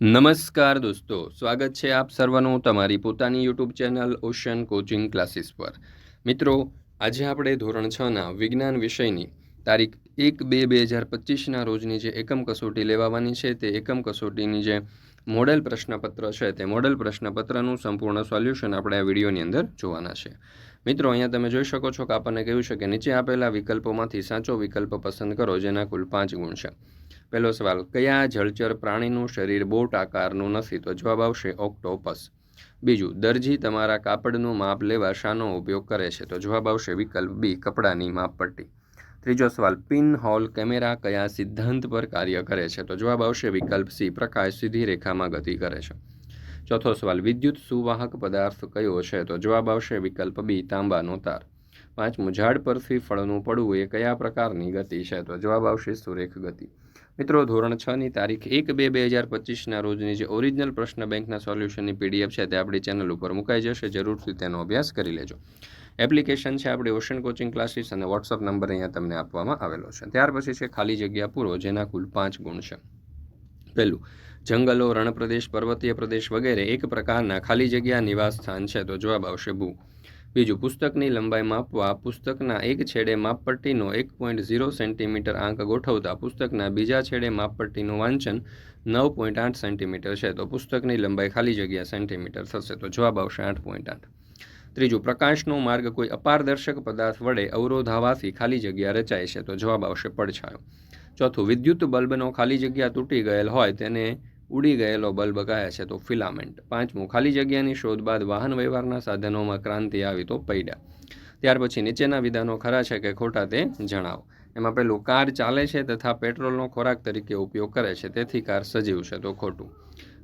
નમસ્કાર દોસ્તો, સ્વાગત છે આપ સર્વનું તમારી પોતાની YouTube channel ocean coaching classes પર. મિત્રો, આજે આપણે ધોરણ છના વિજ્ઞાન વિષયની તારીખ એક બે બે હજાર પચીસના રોજની જે એકમ કસોટી લેવાવાની છે તે એકમ કસોટીની જે મોડેલ પ્રશ્નપત્ર છે તે મોડેલ પ્રશ્નપત્રનું સંપૂર્ણ સોલ્યુશન આપણે આ વિડીયોની અંદર જોવાના છે. મિત્રો, અહીંયા તમે જોઈ શકો છો કે આપણને કહ્યું છે કે નીચે આપેલા વિકલ્પોમાંથી સાચો વિકલ્પ પસંદ કરો, જેના કુલ પાંચ ગુણ છે. પહેલો સવાલ, કયા જળચર પ્રાણીનું શરીર બોટ આકારનું નથી? તો જવાબ આવશે ઓક્ટોપસ. બીજું, દરજી તમારા કાપડનું માપ લેવા શાનો ઉપયોગ કરે છે? તો જવાબ આવશે વિકલ્પ બી, કપડાની માપપટ્ટી. ત્રીજો સવાલ, પિન હોલ કેમેરા કયા સિદ્ધાંત પર કાર્ય કરે છે? તો જવાબ આવશે વિકલ્પ સી, પ્રકાશ સીધી રેખામાં ગતિ કરે છે. ચોથો સવાલ, વિદ્યુત સુવાહક પદાર્થ કયો છે? તો જવાબ આવશે વિકલ્પ બી, તાંબાનો તાર. પાંચમું, ઝાડ પરથી ફળનું પડવું એ કયા પ્રકારની ગતિ છે? તો જવાબ આવશે સુરેખ ગતિ. મિત્રો, ધોરણ છ ની તારીખ એક બે બે હજાર પચીસના રોજની જે ઓરિજિનલ પ્રશ્ન બેંકના સોલ્યુશનની પીડીએફ છે તે આપણી ચેનલ ઉપર મુકાઈ જશે. જરૂરથી તેનો અભ્યાસ કરી લેજો. એપ્લિકેશન છે આપણી ઓશન કોચિંગ ક્લાસીસ અને વોટ્સઅપ નંબર અહીંયા તમને આપવામાં આવેલો છે. ત્યાર પછી છે ખાલી જગ્યા પૂરો, જેના કુલ પાંચ ગુણ છે. પહેલું, જંગલો, રણપ્રદેશ, પર્વતીય પ્રદેશ વગેરે એક પ્રકારના ખાલી જગ્યા નિવાસ સ્થાન છે. તો જવાબ આવશે ભૂ બીજું, પુસ્તકની લંબાઈ માપવા, પુસ્તકના એક છેડે માપપટ્ટીનો એક પોઈન્ટ ઝીરો સેન્ટીમીટર આંક ગોઠવતા પુસ્તકના બીજા છેડે માપપટ્ટીનું વાંચન નવ પોઈન્ટ આઠ સેન્ટીમીટર છે. તો પુસ્તકની લંબાઈ ખાલી જગ્યા સેન્ટીમીટર થશે. તો જવાબ આવશે આઠ પોઈન્ટ આઠ. ત્રીજું, પ્રકાશનો માર્ગ કોઈ અપારદર્શક પદાર્થ વડે અવરોધાવાથી ખાલી જગ્યા રચાય છે, તો જવાબ આવશે પડછાયો. ચોથું, વિદ્યુત બલ્બનો ખાલી જગ્યા તૂટી ગયેલ હોય તેને ઉડી ગયેલો બલ્બ કહે છે, તો ફિલામેન્ટ. પાંચમું, ખાલી જગ્યાની શોધ બાદ વાહન વ્યવહારના સાધનોમાં ક્રાંતિ આવી તો પૈડા. ત્યાર પછી નીચેના વિધાનો ખરા છે કે ખોટા તે જણાવો. એમાં પેલું કાર ચાલે છે તથા પેટ્રોલનો ખોરાક તરીકે ઉપયોગ કરે છે, તેથી કાર સજીવ છે, તો ખોટું.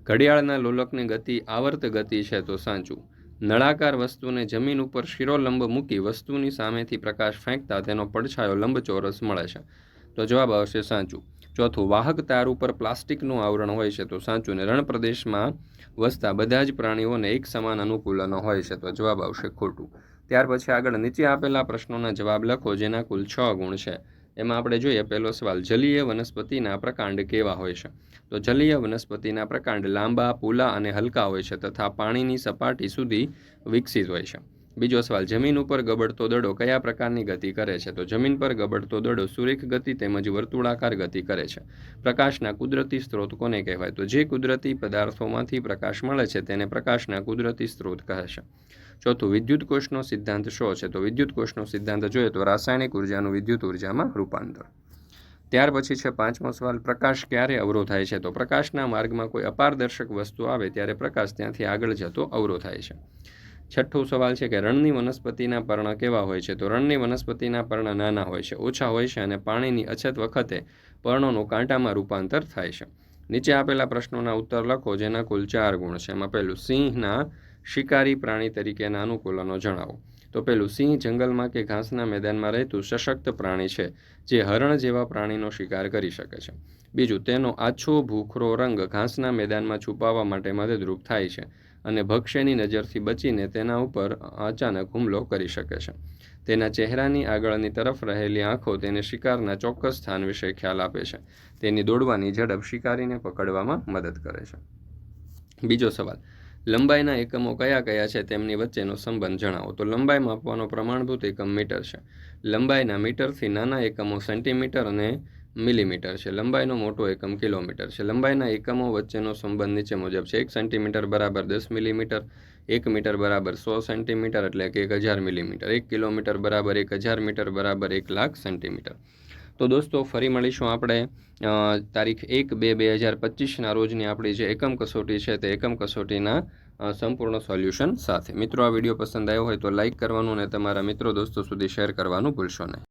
ઘડિયાળના લોલકની ગતિ, આવર્ત ગતિ છે, તો સાચું. નળાકાર વસ્તુને જમીન ઉપર શિરોલંબ મૂકી વસ્તુની સામેથી પ્રકાશ ફેંકતા તેનો પડછાયો લંબચોરસ મળે છે. તો જવાબ આવશે સાચું. ચોથું, વાહક તાર ઉપર પ્લાસ્ટિકનું આવરણ હોય છે તો સાચું. ને રણપ્રદેશમાં વસતા બધા જ પ્રાણીઓને એક સમાન અનુકૂલનો હોય છે તો જવાબ આવશે ખોટું. ત્યાર પછી આગળ નીચે આપેલા પ્રશ્નોના જવાબ લખો, જેના કુલ છ ગુણ છે. એમાં આપણે જોઈએ, પહેલો સવાલ, જલીય વનસ્પતિના પ્રકાંડ કેવા હોય છે? તો જલીય વનસ્પતિના પ્રકાંડ લાંબા પૂલા અને હલકા હોય છે તથા પાણીની સપાટી સુધી વિકસિત હોય છે. બીજો સવાલ, જમીન ઉપર ગબડતો દડો કયા પ્રકારની ગતિ કરે છે? તો જમીન પર ગબડતો દડો સુરેખ ગતિ તેમજ વર્તુળાકાર ગતિ કરે છે. પ્રકાશના કુદરતી સ્ત્રોત કોને કહેવાય? તો જે કુદરતી પદાર્થોમાંથી પ્રકાશ મળે છે તેને પ્રકાશના કુદરતી સ્ત્રોત કહે છે. ચોથું વિદ્યુત કોષનો સિદ્ધાંત શો છે, તો વિદ્યુત કોષનો સિદ્ધાંત જોઈએ તો રાસાયણિક ઉર્જાનું વિદ્યુત ઉર્જામાં રૂપાંતર. ત્યાર પછી છે પાંચમો સવાલ, પ્રકાશ ક્યારે અવરોધાય છે? તો પ્રકાશના માર્ગમાં કોઈ અપારદર્શક વસ્તુ આવે ત્યારે પ્રકાશ ત્યાંથી આગળ જતો અવરોધાય છે. છઠ્ઠો સવાલ છે કે રણની વનસ્પતિના પર્ણ કેવા હોય છે? તો રણની વનસ્પતિના પર્ણ નાના હોય છે, ઓછા હોય છે અને પાણીની અછત વખતે પર્ણોનું કાંટામાં રૂપાંતર થાય છે. નીચે આપેલા પ્રશ્નોના ઉત્તર લખો, જેના કુલ ચાર ગુણ છે. એમાં પહેલું, સિંહના શિકારી પ્રાણી તરીકેના અનુકૂલનો જણાવો. તો પેલું, સિંહ જંગલમાં કે ઘાસના મેદાનમાં રહેતું સશક્ત પ્રાણી છે, જે હરણ જેવા પ્રાણીનો શિકાર કરી શકે છે. બીજું, તેનો આછો ભૂખરો રંગ ઘાસના મેદાનમાં છુપાવવા માટે મદદરૂપ થાય છે અને ભક્ષ્યની નજરથી બચીને તેના ઉપર અચાનક હુમલો કરી શકે છે. તેના ચહેરાની આગળની તરફ રહેલી આંખો તેને શિકારના ચોક્કસ સ્થાન વિશે ખ્યાલ આપે છે. તેની દોડવાની ઝડપ શિકારીને પકડવામાં મદદ કરે છે. બીજો સવાલ લંબાઈના એકમો કયા કયા છે તેમની વચ્ચેનો સંબંધ જણાવો. તો લંબાઈ માપવાનો પ્રમાણભૂત એકમ મીટર છે. લંબાઈના મીટરથી નાના એકમો સેન્ટીમીટર અને મિલીમીટર છે. લંબાઈનો મોટો એકમ કિલોમીટર છે. લંબાઈના એકમો વચ્ચેનો સંબંધ નીચે મુજબ છે. એક સેન્ટીમીટર બરાબર દસ મિલીમીટર, એક મીટર બરાબર સો સેન્ટીમીટર એટલે કે એક હજાર મિલીમીટર. એક કિલોમીટર બરાબર એક હજાર મીટર બરાબર એક લાખ સેન્ટીમીટર. તો દોસ્તો, ફરી મળીશું આપણે તારીખ એક બે બે હજાર પચીસના રોજની આપણી જે એકમ કસોટી છે તે એકમ કસોટીના સંપૂર્ણ સોલ્યુશન સાથે. મિત્રો, આ વીડિયો પસંદ આવ્યો હોય તો લાઇક કરવાનું અને તમારા મિત્રો, દોસ્તો સુધી શેર કરવાનું ભૂલશો નહીં.